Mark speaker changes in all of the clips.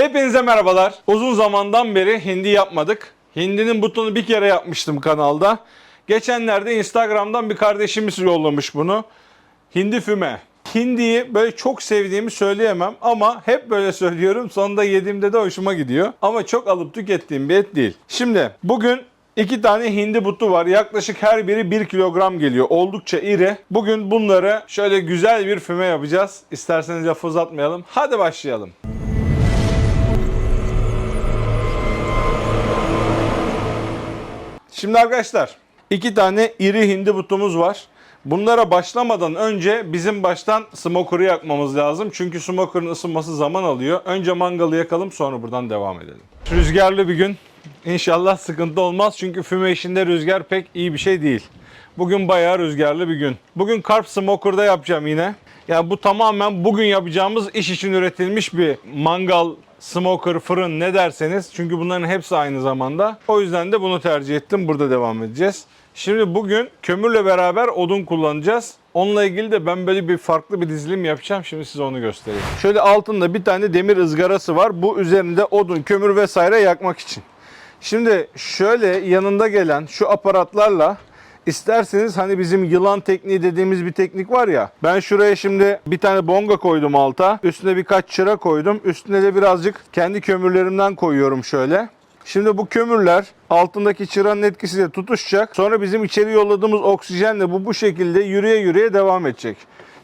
Speaker 1: Hepinize merhabalar. Uzun zamandan beri hindi yapmadık. Hindinin butonu bir kere yapmıştım kanalda. Geçenlerde Instagram'dan bir kardeşimiz yollamış bunu. Hindi füme. Hindiyi böyle çok sevdiğimi söyleyemem ama hep böyle söylüyorum. Sonunda yediğimde de hoşuma gidiyor. Ama çok alıp tükettiğim bir et değil. Şimdi bugün iki tane hindi butu var. Yaklaşık her biri 1 kilogram geliyor. Oldukça iri. Bugün bunları şöyle güzel bir füme yapacağız. İsterseniz lafı uzatmayalım. Hadi başlayalım. Şimdi arkadaşlar iki tane iri hindi butumuz var. Bunlara başlamadan önce bizim baştan smoker'ı yakmamız lazım. Çünkü smoker'ın ısınması zaman alıyor. Önce mangalı yakalım sonra buradan devam edelim. Rüzgarlı bir gün. İnşallah sıkıntı olmaz. Çünkü füme işinde rüzgar pek iyi bir şey değil. Bugün bayağı rüzgarlı bir gün. Bugün carp smoker'da yapacağım yine. Yani bu tamamen bugün yapacağımız iş için üretilmiş bir mangal, smoker, fırın ne derseniz. Çünkü bunların hepsi aynı zamanda. O yüzden de bunu tercih ettim. Burada devam edeceğiz. Şimdi bugün kömürle beraber odun kullanacağız. Onunla ilgili de ben böyle bir farklı bir dizilim yapacağım. Şimdi size onu göstereyim. Şöyle altında bir tane demir ızgarası var. Bu üzerinde odun, kömür vesaire yakmak için. Şimdi şöyle yanında gelen şu aparatlarla isterseniz hani bizim yılan tekniği dediğimiz bir teknik var ya. Ben şuraya şimdi bir tane bonga koydum alta. Üstüne birkaç çıra koydum. Üstüne de birazcık kendi kömürlerimden koyuyorum şöyle. Şimdi bu kömürler altındaki çıranın etkisiyle tutuşacak. Sonra bizim içeri yolladığımız oksijenle bu bu şekilde yürüye yürüye devam edecek.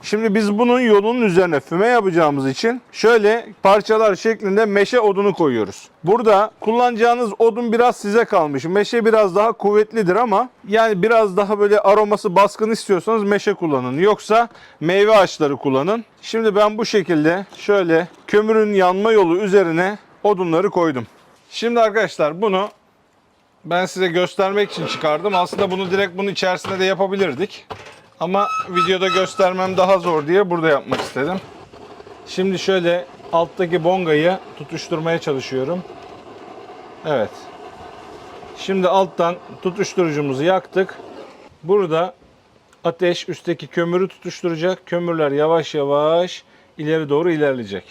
Speaker 1: Şimdi biz bunun yolunun üzerine füme yapacağımız için şöyle parçalar şeklinde meşe odunu koyuyoruz. Burada kullanacağınız odun biraz size kalmış. Meşe biraz daha kuvvetlidir ama yani biraz daha böyle aroması baskın istiyorsanız meşe kullanın. Yoksa meyve ağaçları kullanın. Şimdi ben bu şekilde şöyle kömürün yanma yolu üzerine odunları koydum. Şimdi arkadaşlar bunu ben size göstermek için çıkardım. Aslında bunu direkt bunun içerisinde de yapabilirdik. Ama videoda göstermem daha zor diye burada yapmak istedim. Şimdi şöyle alttaki bongayı tutuşturmaya çalışıyorum. Evet. Şimdi alttan tutuşturucumuzu yaktık. Burada ateş üstteki kömürü tutuşturacak. Kömürler yavaş yavaş ileri doğru ilerleyecek.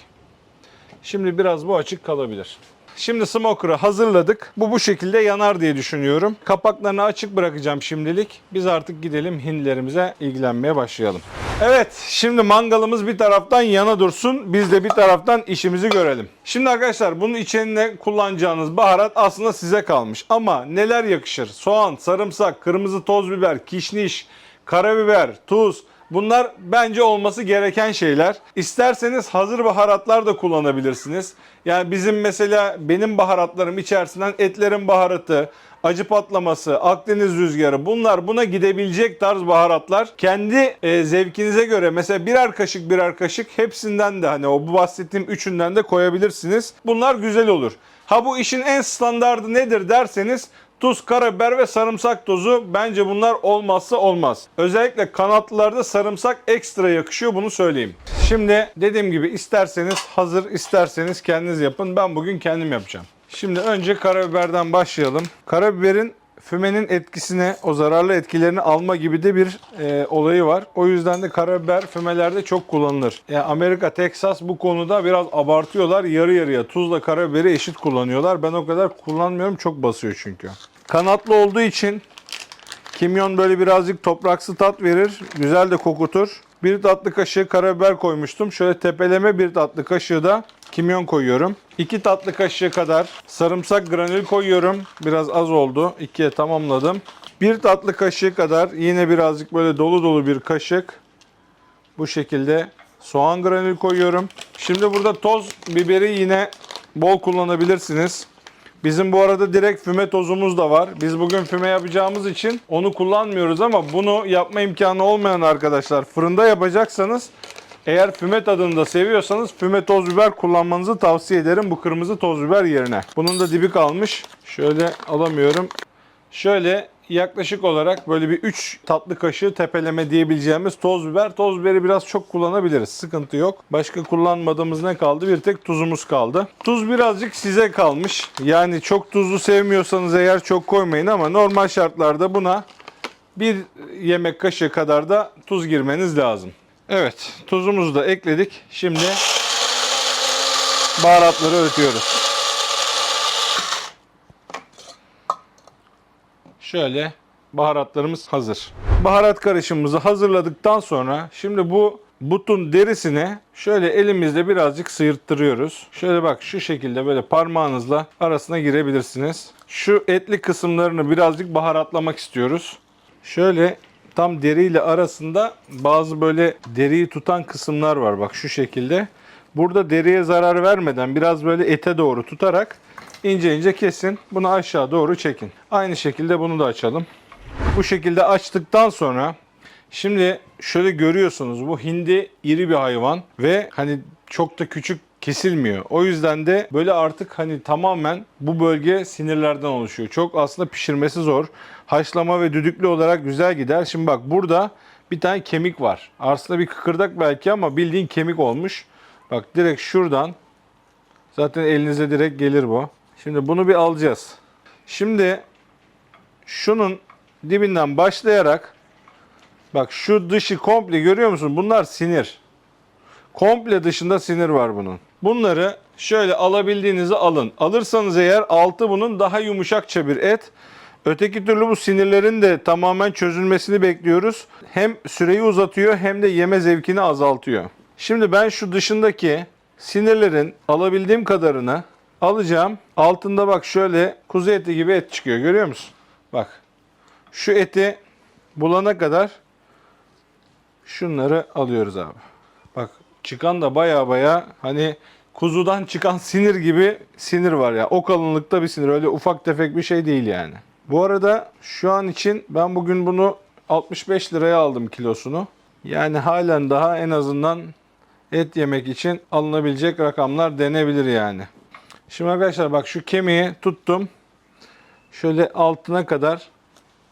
Speaker 1: Şimdi biraz bu açık kalabilir. Şimdi smoker'ı hazırladık. Bu bu şekilde yanar diye düşünüyorum. Kapaklarını açık bırakacağım şimdilik. Biz artık gidelim hindilerimize ilgilenmeye başlayalım. Evet, şimdi mangalımız bir taraftan yana dursun. Biz de bir taraftan işimizi görelim. Şimdi arkadaşlar bunun içine kullanacağınız baharat aslında size kalmış. Ama neler yakışır? Soğan, sarımsak, kırmızı toz biber, kişniş, karabiber, tuz, Bunlar bence olması gereken şeyler. İsterseniz hazır baharatlar da kullanabilirsiniz. Yani bizim mesela benim baharatlarım içerisinden etlerin baharatı, acı patlaması, Akdeniz rüzgarı bunlar buna gidebilecek tarz baharatlar. Kendi e, zevkinize göre mesela birer kaşık birer kaşık hepsinden de hani o bu bahsettiğim üçünden de koyabilirsiniz. Bunlar güzel olur. Ha bu işin en standardı nedir derseniz Tuz, karabiber ve sarımsak tozu bence bunlar olmazsa olmaz. Özellikle kanatlılarda sarımsak ekstra yakışıyor bunu söyleyeyim. Şimdi dediğim gibi isterseniz hazır isterseniz kendiniz yapın. Ben bugün kendim yapacağım. Şimdi önce karabiberden başlayalım. Karabiberin fümenin etkisine, o zararlı etkilerini alma gibi de bir e, olayı var. O yüzden de karabiber fümelerde çok kullanılır. Yani Amerika, Texas bu konuda biraz abartıyorlar. Yarı yarıya tuzla karabiberi eşit kullanıyorlar. Ben o kadar kullanmıyorum. Çok basıyor çünkü. Kanatlı olduğu için kimyon böyle birazcık topraksı tat verir. Güzel de kokutur. Bir tatlı kaşığı karabiber koymuştum. Şöyle tepeleme bir tatlı kaşığı da kimyon koyuyorum. 2 tatlı kaşığı kadar sarımsak granül koyuyorum. Biraz az oldu. 2'ye tamamladım. 1 tatlı kaşığı kadar yine birazcık böyle dolu dolu bir kaşık bu şekilde soğan granül koyuyorum. Şimdi burada toz biberi yine bol kullanabilirsiniz. Bizim bu arada direkt füme tozumuz da var. Biz bugün füme yapacağımız için onu kullanmıyoruz ama bunu yapma imkanı olmayan arkadaşlar fırında yapacaksanız eğer füme tadını da seviyorsanız füme toz biber kullanmanızı tavsiye ederim bu kırmızı toz biber yerine. Bunun da dibi kalmış. Şöyle alamıyorum. Şöyle yaklaşık olarak böyle bir 3 tatlı kaşığı tepeleme diyebileceğimiz toz biber. Toz biberi biraz çok kullanabiliriz. Sıkıntı yok. Başka kullanmadığımız ne kaldı? Bir tek tuzumuz kaldı. Tuz birazcık size kalmış. Yani çok tuzlu sevmiyorsanız eğer çok koymayın ama normal şartlarda buna bir yemek kaşığı kadar da tuz girmeniz lazım. Evet, tuzumuzu da ekledik. Şimdi baharatları öğütüyoruz. Şöyle baharatlarımız hazır. Baharat karışımımızı hazırladıktan sonra şimdi bu butun derisine şöyle elimizle birazcık sıyırttırıyoruz. Şöyle bak şu şekilde böyle parmağınızla arasına girebilirsiniz. Şu etli kısımlarını birazcık baharatlamak istiyoruz. Şöyle tam deriyle arasında bazı böyle deriyi tutan kısımlar var bak şu şekilde. Burada deriye zarar vermeden biraz böyle ete doğru tutarak ince ince kesin. Bunu aşağı doğru çekin. Aynı şekilde bunu da açalım. Bu şekilde açtıktan sonra şimdi şöyle görüyorsunuz bu hindi iri bir hayvan ve hani çok da küçük kesilmiyor. O yüzden de böyle artık hani tamamen bu bölge sinirlerden oluşuyor. Çok aslında pişirmesi zor. Haşlama ve düdüklü olarak güzel gider. Şimdi bak burada bir tane kemik var. Aslında bir kıkırdak belki ama bildiğin kemik olmuş. Bak direkt şuradan zaten elinize direkt gelir bu. Şimdi bunu bir alacağız. Şimdi şunun dibinden başlayarak bak şu dışı komple görüyor musun? Bunlar sinir. Komple dışında sinir var bunun. Bunları şöyle alabildiğinizi alın. Alırsanız eğer altı bunun daha yumuşakça bir et. Öteki türlü bu sinirlerin de tamamen çözülmesini bekliyoruz. Hem süreyi uzatıyor hem de yeme zevkini azaltıyor. Şimdi ben şu dışındaki sinirlerin alabildiğim kadarını alacağım. Altında bak şöyle kuzu eti gibi et çıkıyor. Görüyor musun? Bak. Şu eti bulana kadar şunları alıyoruz abi. Çıkan da baya baya hani kuzudan çıkan sinir gibi sinir var ya. O kalınlıkta bir sinir. Öyle ufak tefek bir şey değil yani. Bu arada şu an için ben bugün bunu 65 liraya aldım kilosunu. Yani halen daha en azından et yemek için alınabilecek rakamlar denebilir yani. Şimdi arkadaşlar bak şu kemiği tuttum. Şöyle altına kadar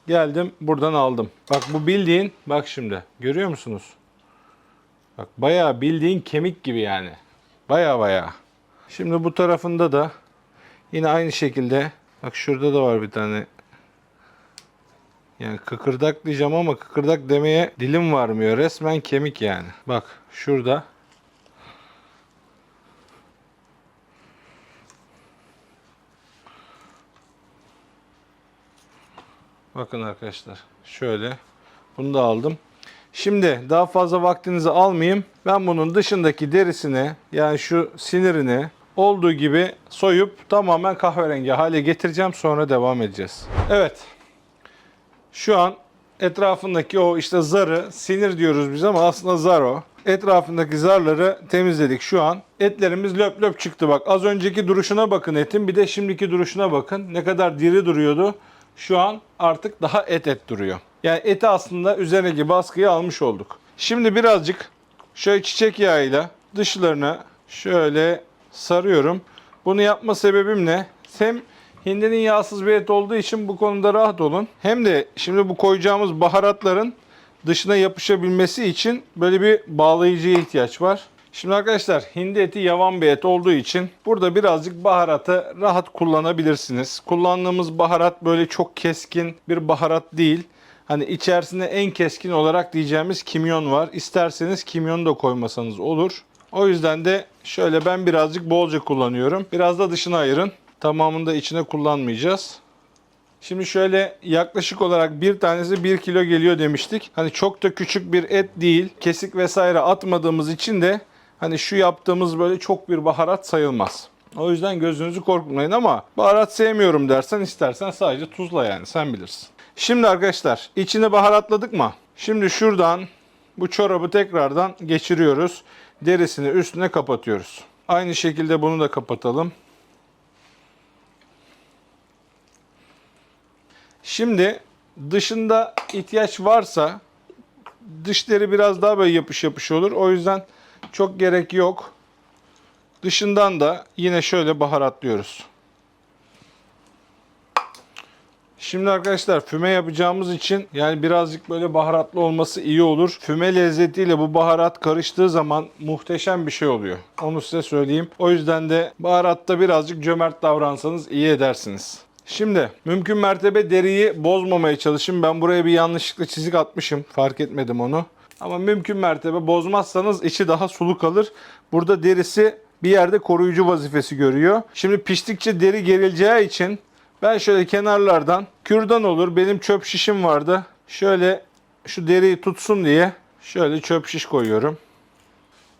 Speaker 1: geldim buradan aldım. Bak bu bildiğin bak şimdi görüyor musunuz? Bak bayağı bildiğin kemik gibi yani. Bayağı bayağı. Şimdi bu tarafında da yine aynı şekilde bak şurada da var bir tane yani kıkırdak diyeceğim ama kıkırdak demeye dilim varmıyor. Resmen kemik yani. Bak şurada. Bakın arkadaşlar. Şöyle. Bunu da aldım. Şimdi daha fazla vaktinizi almayayım. Ben bunun dışındaki derisini yani şu sinirini olduğu gibi soyup tamamen kahverengi hale getireceğim. Sonra devam edeceğiz. Evet. Şu an etrafındaki o işte zarı, sinir diyoruz biz ama aslında zar o. Etrafındaki zarları temizledik şu an. Etlerimiz löp löp çıktı bak. Az önceki duruşuna bakın etin bir de şimdiki duruşuna bakın. Ne kadar diri duruyordu. Şu an artık daha et et duruyor. Yani eti aslında üzerindeki baskıyı almış olduk. Şimdi birazcık şöyle çiçek yağıyla dışlarını şöyle sarıyorum. Bunu yapma sebebim ne? Hem hindinin yağsız bir et olduğu için bu konuda rahat olun. Hem de şimdi bu koyacağımız baharatların dışına yapışabilmesi için böyle bir bağlayıcıya ihtiyaç var. Şimdi arkadaşlar hindi eti yavan bir et olduğu için burada birazcık baharatı rahat kullanabilirsiniz. Kullandığımız baharat böyle çok keskin bir baharat değil. Hani içerisinde en keskin olarak diyeceğimiz kimyon var. İsterseniz kimyon da koymasanız olur. O yüzden de şöyle ben birazcık bolca kullanıyorum. Biraz da dışına ayırın. Tamamını da içine kullanmayacağız. Şimdi şöyle yaklaşık olarak bir tanesi 1 kilo geliyor demiştik. Hani çok da küçük bir et değil. Kesik vesaire atmadığımız için de hani şu yaptığımız böyle çok bir baharat sayılmaz. O yüzden gözünüzü korkutmayın ama baharat sevmiyorum dersen istersen sadece tuzla yani sen bilirsin. Şimdi arkadaşlar içini baharatladık mı? Şimdi şuradan bu çorabı tekrardan geçiriyoruz. Derisini üstüne kapatıyoruz. Aynı şekilde bunu da kapatalım. Şimdi dışında ihtiyaç varsa dışları biraz daha böyle yapış yapış olur. O yüzden çok gerek yok. Dışından da yine şöyle baharatlıyoruz. Şimdi arkadaşlar füme yapacağımız için yani birazcık böyle baharatlı olması iyi olur. Füme lezzetiyle bu baharat karıştığı zaman muhteşem bir şey oluyor. Onu size söyleyeyim. O yüzden de baharatta birazcık cömert davransanız iyi edersiniz. Şimdi mümkün mertebe deriyi bozmamaya çalışın. Ben buraya bir yanlışlıkla çizik atmışım. Fark etmedim onu. Ama mümkün mertebe bozmazsanız içi daha sulu kalır. Burada derisi bir yerde koruyucu vazifesi görüyor. Şimdi piştikçe deri gerileceği için ben şöyle kenarlardan kürdan olur benim çöp şişim vardı. Şöyle şu deriyi tutsun diye şöyle çöp şiş koyuyorum.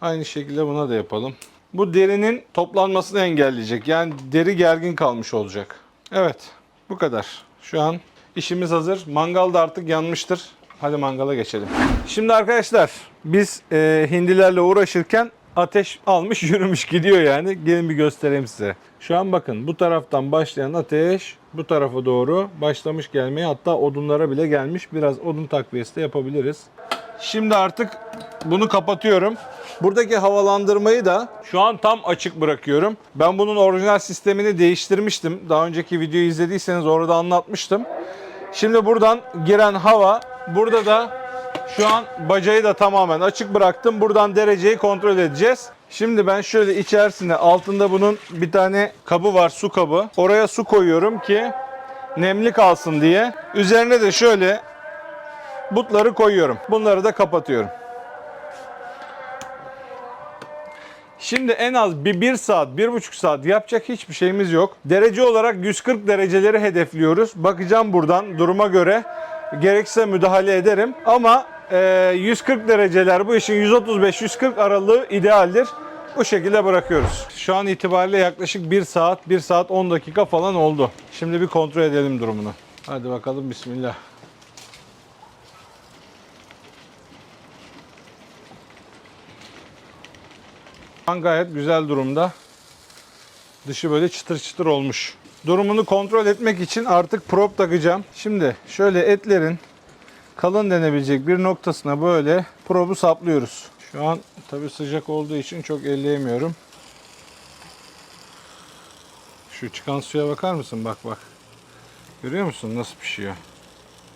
Speaker 1: Aynı şekilde buna da yapalım. Bu derinin toplanmasını engelleyecek. Yani deri gergin kalmış olacak. Evet bu kadar. Şu an işimiz hazır. Mangal da artık yanmıştır. Hadi mangala geçelim. Şimdi arkadaşlar biz e, hindilerle uğraşırken ateş almış yürümüş gidiyor yani. Gelin bir göstereyim size. Şu an bakın bu taraftan başlayan ateş bu tarafa doğru başlamış gelmeye hatta odunlara bile gelmiş. Biraz odun takviyesi de yapabiliriz. Şimdi artık bunu kapatıyorum. Buradaki havalandırmayı da şu an tam açık bırakıyorum. Ben bunun orijinal sistemini değiştirmiştim. Daha önceki videoyu izlediyseniz orada anlatmıştım. Şimdi buradan giren hava burada da şu an bacayı da tamamen açık bıraktım. Buradan dereceyi kontrol edeceğiz. Şimdi ben şöyle içerisine altında bunun bir tane kabı var su kabı. Oraya su koyuyorum ki nemli kalsın diye. Üzerine de şöyle butları koyuyorum. Bunları da kapatıyorum. Şimdi en az bir, bir saat, bir buçuk saat yapacak hiçbir şeyimiz yok. Derece olarak 140 dereceleri hedefliyoruz. Bakacağım buradan duruma göre. Gerekse müdahale ederim. Ama e, 140 dereceler bu işin 135-140 aralığı idealdir. Bu şekilde bırakıyoruz. Şu an itibariyle yaklaşık 1 saat, 1 saat 10 dakika falan oldu. Şimdi bir kontrol edelim durumunu. Hadi bakalım bismillah. An gayet güzel durumda. Dışı böyle çıtır çıtır olmuş. Durumunu kontrol etmek için artık prop takacağım. Şimdi şöyle etlerin kalın denebilecek bir noktasına böyle probu saplıyoruz. Şu an tabi sıcak olduğu için çok elleyemiyorum. Şu çıkan suya bakar mısın? Bak bak. Görüyor musun nasıl pişiyor?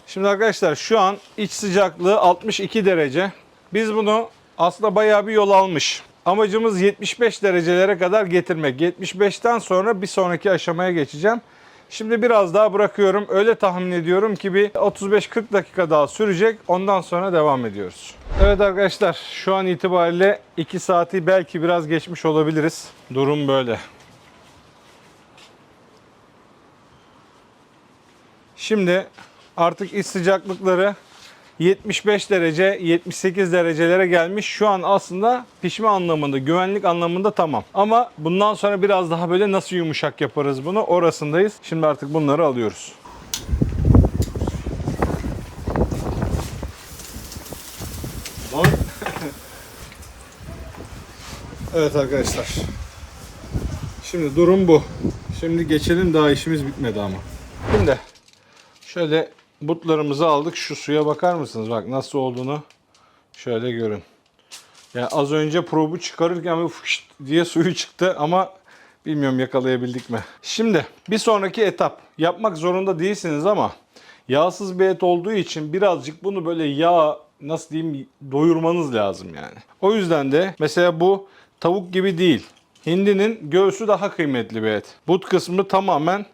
Speaker 1: Şimdi arkadaşlar şu an iç sıcaklığı 62 derece. Biz bunu aslında bayağı bir yol almış. Amacımız 75 derecelere kadar getirmek. 75'ten sonra bir sonraki aşamaya geçeceğim. Şimdi biraz daha bırakıyorum. Öyle tahmin ediyorum ki bir 35-40 dakika daha sürecek. Ondan sonra devam ediyoruz. Evet arkadaşlar şu an itibariyle 2 saati belki biraz geçmiş olabiliriz. Durum böyle. Şimdi artık iç sıcaklıkları 75 derece, 78 derecelere gelmiş. Şu an aslında pişme anlamında, güvenlik anlamında tamam. Ama bundan sonra biraz daha böyle nasıl yumuşak yaparız bunu orasındayız. Şimdi artık bunları alıyoruz. evet arkadaşlar. Şimdi durum bu. Şimdi geçelim daha işimiz bitmedi ama. Şimdi şöyle butlarımızı aldık. Şu suya bakar mısınız? Bak nasıl olduğunu şöyle görün. Yani az önce probu çıkarırken bir fışt diye suyu çıktı ama bilmiyorum yakalayabildik mi. Şimdi bir sonraki etap. Yapmak zorunda değilsiniz ama yağsız bir et olduğu için birazcık bunu böyle yağ nasıl diyeyim doyurmanız lazım yani. O yüzden de mesela bu tavuk gibi değil. Hindinin göğsü daha kıymetli bir et. But kısmı tamamen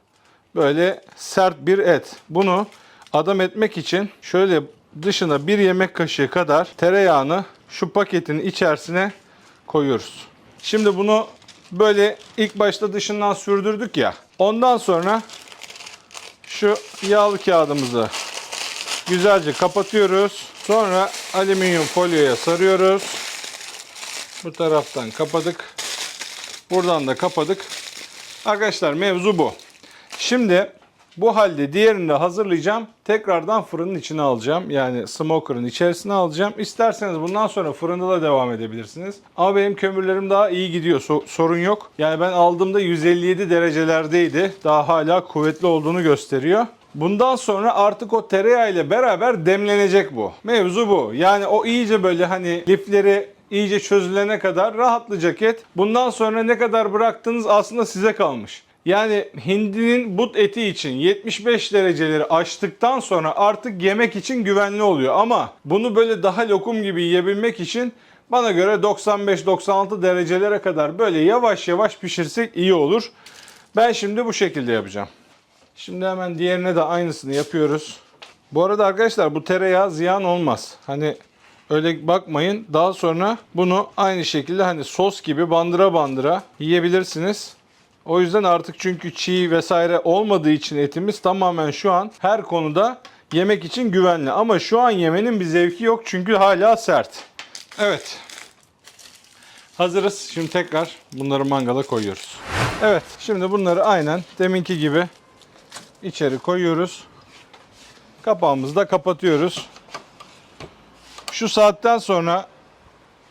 Speaker 1: böyle sert bir et. Bunu adam etmek için şöyle dışına bir yemek kaşığı kadar tereyağını şu paketin içerisine koyuyoruz. Şimdi bunu böyle ilk başta dışından sürdürdük ya. Ondan sonra şu yağlı kağıdımızı güzelce kapatıyoruz. Sonra alüminyum folyoya sarıyoruz. Bu taraftan kapadık. Buradan da kapadık. Arkadaşlar mevzu bu. Şimdi bu halde diğerini de hazırlayacağım. Tekrardan fırının içine alacağım. Yani smoker'ın içerisine alacağım. İsterseniz bundan sonra fırında da devam edebilirsiniz. Ama benim kömürlerim daha iyi gidiyor. So- sorun yok. Yani ben aldığımda 157 derecelerdeydi. Daha hala kuvvetli olduğunu gösteriyor. Bundan sonra artık o tereyağı ile beraber demlenecek bu. Mevzu bu. Yani o iyice böyle hani lifleri iyice çözülene kadar rahatlayacak et. Bundan sonra ne kadar bıraktığınız aslında size kalmış. Yani hindinin but eti için 75 dereceleri aştıktan sonra artık yemek için güvenli oluyor. Ama bunu böyle daha lokum gibi yiyebilmek için bana göre 95-96 derecelere kadar böyle yavaş yavaş pişirsek iyi olur. Ben şimdi bu şekilde yapacağım. Şimdi hemen diğerine de aynısını yapıyoruz. Bu arada arkadaşlar bu tereyağı ziyan olmaz. Hani Öyle bakmayın. Daha sonra bunu aynı şekilde hani sos gibi bandıra bandıra yiyebilirsiniz. O yüzden artık çünkü çiğ vesaire olmadığı için etimiz tamamen şu an her konuda yemek için güvenli. Ama şu an yemenin bir zevki yok çünkü hala sert. Evet. Hazırız. Şimdi tekrar bunları mangala koyuyoruz. Evet. Şimdi bunları aynen deminki gibi içeri koyuyoruz. Kapağımızı da kapatıyoruz. Şu saatten sonra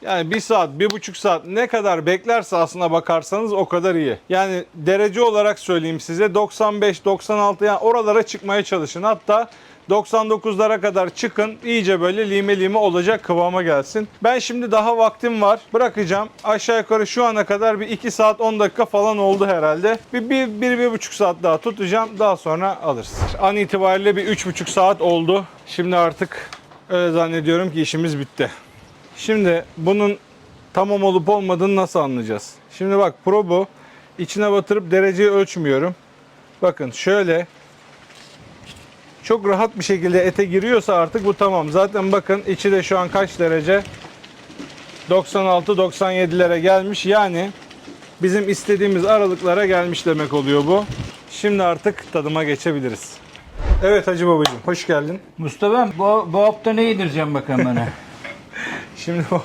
Speaker 1: yani bir saat, bir buçuk saat ne kadar beklerse aslına bakarsanız o kadar iyi. Yani derece olarak söyleyeyim size 95, 96 yani oralara çıkmaya çalışın. Hatta 99'lara kadar çıkın. iyice böyle lime lime olacak kıvama gelsin. Ben şimdi daha vaktim var. Bırakacağım. Aşağı yukarı şu ana kadar bir 2 saat 10 dakika falan oldu herhalde. Bir, bir, bir, bir buçuk saat daha tutacağım. Daha sonra alırız. An itibariyle bir üç buçuk saat oldu. Şimdi artık öyle zannediyorum ki işimiz bitti. Şimdi bunun tamam olup olmadığını nasıl anlayacağız? Şimdi bak probu içine batırıp dereceyi ölçmüyorum. Bakın şöyle çok rahat bir şekilde ete giriyorsa artık bu tamam. Zaten bakın içi de şu an kaç derece? 96-97'lere gelmiş. Yani bizim istediğimiz aralıklara gelmiş demek oluyor bu. Şimdi artık tadıma geçebiliriz. Evet Hacı babacığım hoş geldin.
Speaker 2: Mustafa bu, bu hafta ne yedireceğim bakalım bana?
Speaker 1: Şimdi bu,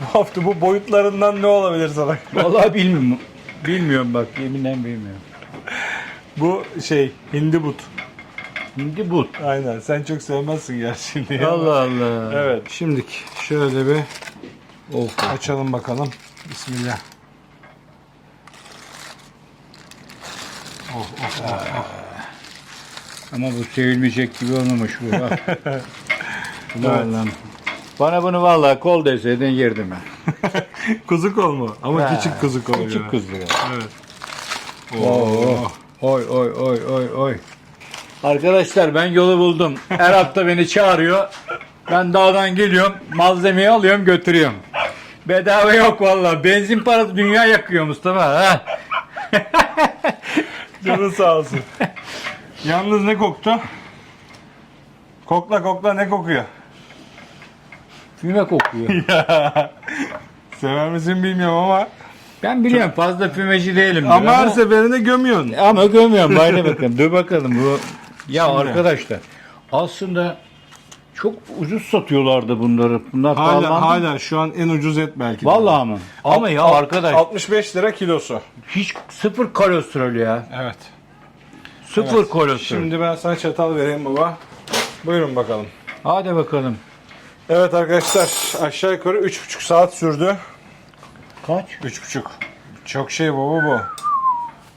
Speaker 1: bu hafta bu boyutlarından ne olabilir sana?
Speaker 2: Vallahi bilmiyorum. Bilmiyorum bak yeminle bilmiyorum.
Speaker 1: Bu şey hindi but.
Speaker 2: Şimdi bu.
Speaker 1: Aynen sen çok sevmezsin gerçi hindiyi.
Speaker 2: Allah Allah.
Speaker 1: Evet. Şimdilik şöyle bir
Speaker 2: Of.
Speaker 1: açalım bakalım. Bismillah.
Speaker 2: Ama bu sevilmeyecek gibi olmamış bu. Bak. Vallahi. Bana bunu vallahi kol deseydin yerdim ben.
Speaker 1: kuzu kol mu? Ama
Speaker 2: Ha,
Speaker 1: küçük kuzu kol.
Speaker 2: Küçük kuzu.
Speaker 1: Evet.
Speaker 2: Oo. Oy oy oy oy oy. Arkadaşlar ben yolu buldum. Her hafta beni çağırıyor. Ben dağdan geliyorum. Malzemeyi alıyorum götürüyorum. Bedava yok vallahi. Benzin parası dünya yakıyor Mustafa. Ha?
Speaker 1: Canın sağ olsun. Yalnız ne koktu? Kokla kokla ne kokuyor?
Speaker 2: Füme kokuyor.
Speaker 1: Sever misin bilmiyorum ama
Speaker 2: Ben biliyorum fazla fümeci değilim.
Speaker 1: ama her seferinde gömüyorsun.
Speaker 2: ama gömüyorum. Bayne bakalım. Dur bakalım bu. Ya
Speaker 1: Şimdi.
Speaker 2: arkadaşlar aslında çok ucuz satıyorlardı bunları. Bunlar
Speaker 1: Hala
Speaker 2: pahalandı.
Speaker 1: hala şu an en ucuz et belki.
Speaker 2: Vallahi mı? Ama ya arkadaş
Speaker 1: 65 lira kilosu.
Speaker 2: hiç sıfır kolesterol ya.
Speaker 1: Evet.
Speaker 2: Sıfır
Speaker 1: Evet.
Speaker 2: kolesterol.
Speaker 1: Şimdi ben sana çatal vereyim baba. Buyurun bakalım.
Speaker 2: Hadi bakalım.
Speaker 1: Evet arkadaşlar aşağı yukarı 3,5 saat sürdü.
Speaker 2: Kaç?
Speaker 1: 3,5. Çok şey baba bu.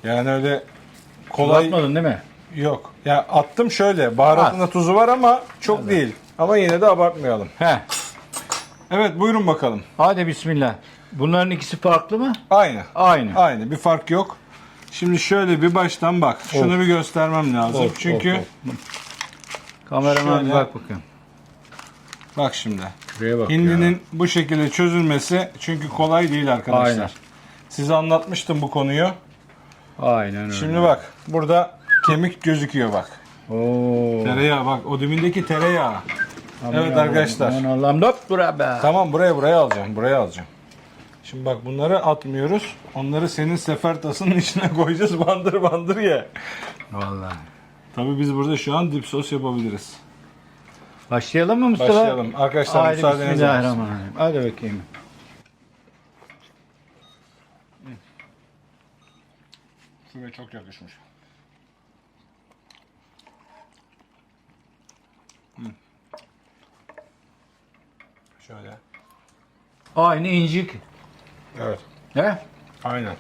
Speaker 1: Yani öyle kolay
Speaker 2: Atmadın değil mi?
Speaker 1: yok. Ya attım şöyle baharatında tuzu var ama çok değil. Ama yine de abartmayalım.
Speaker 2: He.
Speaker 1: Evet buyurun bakalım.
Speaker 2: Hadi bismillah. Bunların ikisi farklı mı?
Speaker 1: Aynı.
Speaker 2: Aynı.
Speaker 1: Aynı bir fark yok. Şimdi şöyle bir baştan bak. Şunu
Speaker 2: Of.
Speaker 1: bir göstermem lazım.
Speaker 2: Of,
Speaker 1: Çünkü
Speaker 2: of, of. Kameraman
Speaker 1: Şöyle.
Speaker 2: bir bak bakın.
Speaker 1: Bak şimdi.
Speaker 2: Şuraya bak
Speaker 1: Hindinin bu şekilde çözülmesi çünkü kolay değil arkadaşlar.
Speaker 2: Aynen.
Speaker 1: Size anlatmıştım bu konuyu.
Speaker 2: ya. Aynen öyle.
Speaker 1: Şimdi bak burada kemik gözüküyor bak.
Speaker 2: Oo.
Speaker 1: Tereyağı bak o dibindeki tereyağı.
Speaker 2: Aman
Speaker 1: Evet arkadaşlar.
Speaker 2: Aman Allah'ım dop bura be.
Speaker 1: Tamam buraya buraya alacağım. Buraya alacağım. Şimdi bak bunları atmıyoruz. Onları senin sefer tasının içine koyacağız. Bandır bandır ye.
Speaker 2: Vallahi.
Speaker 1: Tabii biz burada şu an dip sos yapabiliriz.
Speaker 2: Başlayalım mı Mustafa?
Speaker 1: Başlayalım. Arkadaşlar
Speaker 2: Haydi
Speaker 1: müsaadenizle.
Speaker 2: bismillahirrahmanirrahim. Hadi bakayım.
Speaker 1: Şuraya çok yakışmış. Şöyle.
Speaker 2: Aynı incik.
Speaker 1: Evet.
Speaker 2: He?
Speaker 1: Aynen.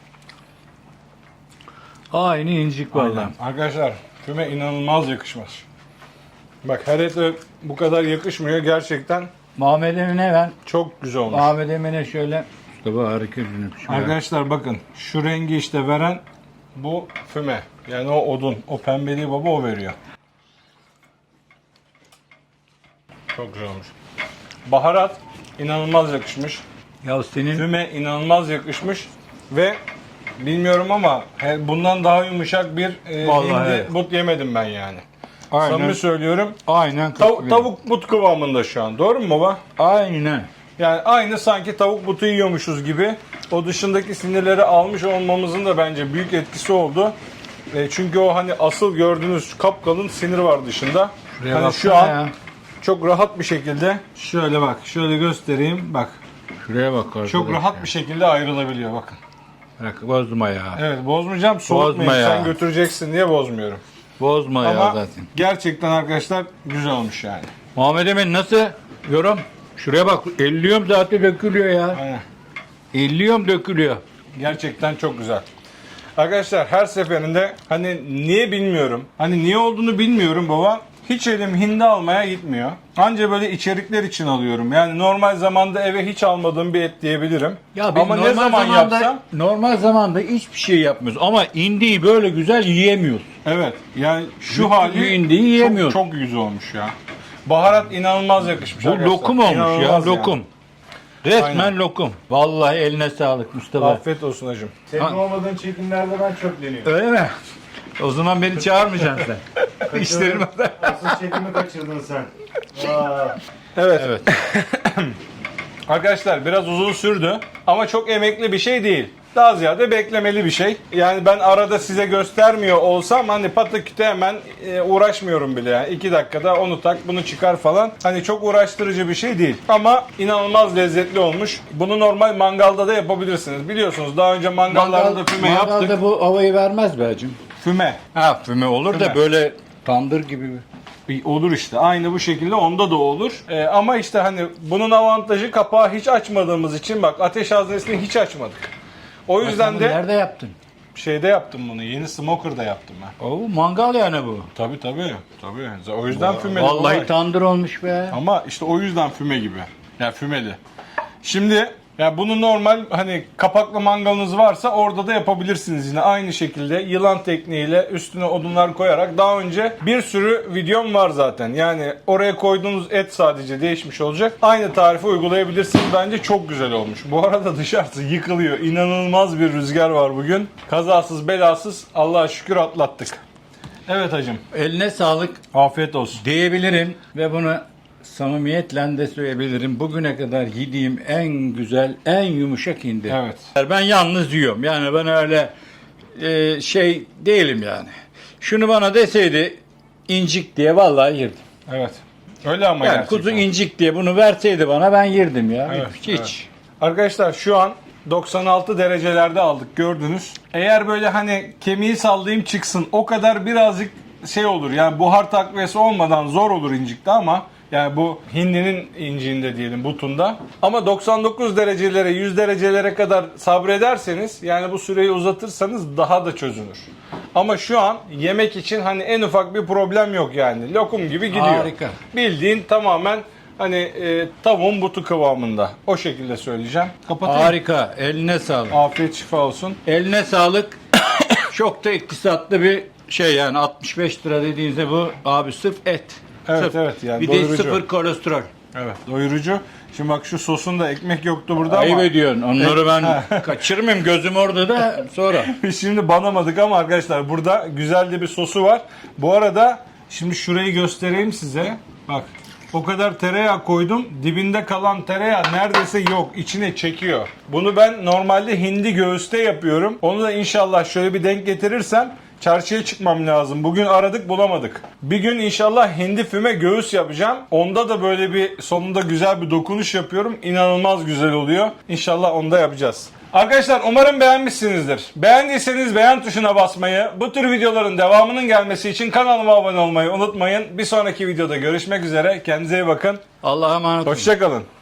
Speaker 2: Aynı incik vallahi.
Speaker 1: Aynen. Arkadaşlar füme inanılmaz yakışmış. Bak her ete bu kadar yakışmıyor gerçekten.
Speaker 2: Muhammed Emin'e ben
Speaker 1: Çok güzel olmuş.
Speaker 2: Muhammed Emin'e şöyle Mustafa harika bir
Speaker 1: Arkadaşlar bakın şu rengi işte veren bu füme. Yani o odun. O pembeliği baba o veriyor. Çok güzel olmuş. Baharat inanılmaz yakışmış.
Speaker 2: Ya senin
Speaker 1: Füme inanılmaz yakışmış. Ve bilmiyorum ama bundan daha yumuşak bir e,
Speaker 2: Vallahi
Speaker 1: hindi
Speaker 2: evet.
Speaker 1: but yemedim ben yani.
Speaker 2: Aynen.
Speaker 1: Samimi söylüyorum.
Speaker 2: Aynen.
Speaker 1: Tav-
Speaker 2: katılıyorum.
Speaker 1: tavuk but kıvamında şu an. Doğru mu baba?
Speaker 2: Aynen.
Speaker 1: Yani aynı sanki tavuk butu yiyormuşuz gibi. O dışındaki sinirleri almış olmamızın da bence büyük etkisi oldu. E, çünkü o hani asıl gördüğünüz kapkalın sinir var dışında.
Speaker 2: Şuraya
Speaker 1: hani
Speaker 2: baksana
Speaker 1: şu an
Speaker 2: ya.
Speaker 1: çok rahat bir şekilde şöyle bak şöyle göstereyim bak
Speaker 2: Şuraya bak arkadaş.
Speaker 1: çok rahat bir şekilde ayrılabiliyor bakın.
Speaker 2: Bırak, bozma ya.
Speaker 1: Evet bozmayacağım soğutmayın
Speaker 2: Bozma ya.
Speaker 1: sen götüreceksin diye bozmuyorum.
Speaker 2: Bozma ya
Speaker 1: Ama
Speaker 2: zaten.
Speaker 1: gerçekten arkadaşlar güzel olmuş yani.
Speaker 2: Muhammed Emin nasıl? Yorum. Şuraya bak. Elliyorum zaten dökülüyor ya.
Speaker 1: Aynen.
Speaker 2: Elliyorum dökülüyor.
Speaker 1: Gerçekten çok güzel. Arkadaşlar her seferinde hani niye bilmiyorum. Hani niye olduğunu bilmiyorum baba. Hiç elim hindi almaya gitmiyor. Anca böyle içerikler için alıyorum. Yani normal zamanda eve hiç almadığım bir et diyebilirim.
Speaker 2: Ya ben
Speaker 1: Ama
Speaker 2: normal
Speaker 1: ne zaman
Speaker 2: zamanda,
Speaker 1: yapsam
Speaker 2: normal zamanda hiçbir şey yapmıyoruz. Ama indiği böyle güzel yiyemiyoruz.
Speaker 1: evet yani şu
Speaker 2: Bütün
Speaker 1: hali
Speaker 2: bir indiği yiyemiyoruz.
Speaker 1: çok, çok güzel olmuş ya. Baharat inanılmaz yakışmış
Speaker 2: Bu
Speaker 1: arkadaşlar.
Speaker 2: lokum olmuş ya.
Speaker 1: İnanılmaz yani.
Speaker 2: Lokum. Resmen
Speaker 1: Aynen.
Speaker 2: lokum. Vallahi eline sağlık Mustafa.
Speaker 1: Afiyet olsun hacım.
Speaker 3: Senin olmadığın çekimlerde ben çöpleniyorum.
Speaker 2: Öyle mi? O zaman beni çağırmayacaksın sen. İşlerime de.
Speaker 3: Asıl çekimi kaçırdın sen. Aa,
Speaker 1: Evet.
Speaker 2: Evet.
Speaker 1: Arkadaşlar biraz uzun sürdü ama çok emekli bir şey değil. Daha ziyade beklemeli bir şey. Yani ben arada size göstermiyor olsam hani pataküte hemen e, uğraşmıyorum bile. Yani iki dakikada onu tak bunu çıkar falan. Hani çok uğraştırıcı bir şey değil. Ama inanılmaz lezzetli olmuş. Bunu normal mangalda da yapabilirsiniz. Biliyorsunuz daha önce mangallarda füme yaptık.
Speaker 2: Mangalda bu havayı vermez be hacım.
Speaker 1: Füme.
Speaker 2: Ha füme olur
Speaker 1: Füme.
Speaker 2: da böyle tandır gibi. bir-
Speaker 1: Bir Olur işte. Aynı bu şekilde onda da olur. Ee, ama işte hani bunun avantajı kapağı hiç açmadığımız için bak ateş haznesini hiç açmadık. O yüzden de
Speaker 2: Nerede yaptın?
Speaker 1: şeyde yaptım bunu. Yeni smoker'da yaptım ben.
Speaker 2: Oo mangal yani bu.
Speaker 1: Tabii tabii. Tabii. O yüzden fümeli.
Speaker 2: Vallahi
Speaker 1: olay.
Speaker 2: tandır olmuş be.
Speaker 1: Ama işte o yüzden füme gibi. Yani fümeli. Şimdi ya bunu normal hani kapaklı mangalınız varsa orada da yapabilirsiniz yine aynı şekilde yılan tekniğiyle üstüne odunlar koyarak daha önce bir sürü videom var zaten. Yani oraya koyduğunuz et sadece değişmiş olacak. Aynı tarifi uygulayabilirsiniz. Bence çok güzel olmuş. Bu arada dışarısı yıkılıyor. İnanılmaz bir rüzgar var bugün. Kazasız belasız Allah'a şükür atlattık. Evet hacım.
Speaker 2: Eline sağlık
Speaker 1: Afiyet olsun.
Speaker 2: diyebilirim ve bunu samimiyetle de söyleyebilirim. Bugüne kadar yediğim en güzel, en yumuşak hindi.
Speaker 1: Evet.
Speaker 2: Ben yalnız yiyorum. Yani ben öyle e, şey değilim yani. Şunu bana deseydi incik diye vallahi yerdim.
Speaker 1: Evet. Öyle ama
Speaker 2: Yani
Speaker 1: gerçekten.
Speaker 2: kuzu incik diye bunu verseydi bana ben yerdim ya.
Speaker 1: Evet,
Speaker 2: hiç.
Speaker 1: evet. Arkadaşlar şu an 96 derecelerde aldık gördünüz. Eğer böyle hani kemiği sallayayım çıksın o kadar birazcık şey olur yani buhar takviyesi olmadan zor olur incikte ama yani bu hindinin inciğinde diyelim butunda. Ama 99 derecelere 100 derecelere kadar sabrederseniz yani bu süreyi uzatırsanız daha da çözünür. Ama şu an yemek için hani en ufak bir problem yok yani. Lokum gibi gidiyor.
Speaker 2: Harika.
Speaker 1: Bildiğin tamamen hani e, tavuğun butu kıvamında. O şekilde söyleyeceğim. Kapatayım.
Speaker 2: Harika. Eline sağlık.
Speaker 1: Afiyet şifa olsun.
Speaker 2: Eline sağlık. Çok da iktisatlı bir şey yani 65 lira dediğinizde bu abi sırf et.
Speaker 1: Evet,
Speaker 2: Sırf.
Speaker 1: evet, yani
Speaker 2: bir de
Speaker 1: doyurucu.
Speaker 2: sıfır kolesterol.
Speaker 1: Evet doyurucu. Şimdi bak şu sosunda ekmek yoktu burada
Speaker 2: Ayıp
Speaker 1: ama
Speaker 2: ediyorsun. Onları ben kaçırmayayım gözüm orada da sonra.
Speaker 1: biz şimdi banamadık ama arkadaşlar burada güzel de bir sosu var. Bu arada şimdi şurayı göstereyim size. Bak o kadar tereyağı koydum. Dibinde kalan tereyağı neredeyse yok. İçine çekiyor. Bunu ben normalde hindi göğüste yapıyorum. Onu da inşallah şöyle bir denk getirirsem çarşıya çıkmam lazım. Bugün aradık bulamadık. Bir gün inşallah hindi füme göğüs yapacağım. Onda da böyle bir sonunda güzel bir dokunuş yapıyorum. İnanılmaz güzel oluyor. İnşallah onu da yapacağız. Arkadaşlar umarım beğenmişsinizdir. Beğendiyseniz beğen tuşuna basmayı, bu tür videoların devamının gelmesi için kanalıma abone olmayı unutmayın. Bir sonraki videoda görüşmek üzere. Kendinize iyi bakın.
Speaker 2: Allah'a emanet olun.
Speaker 1: Hoşçakalın.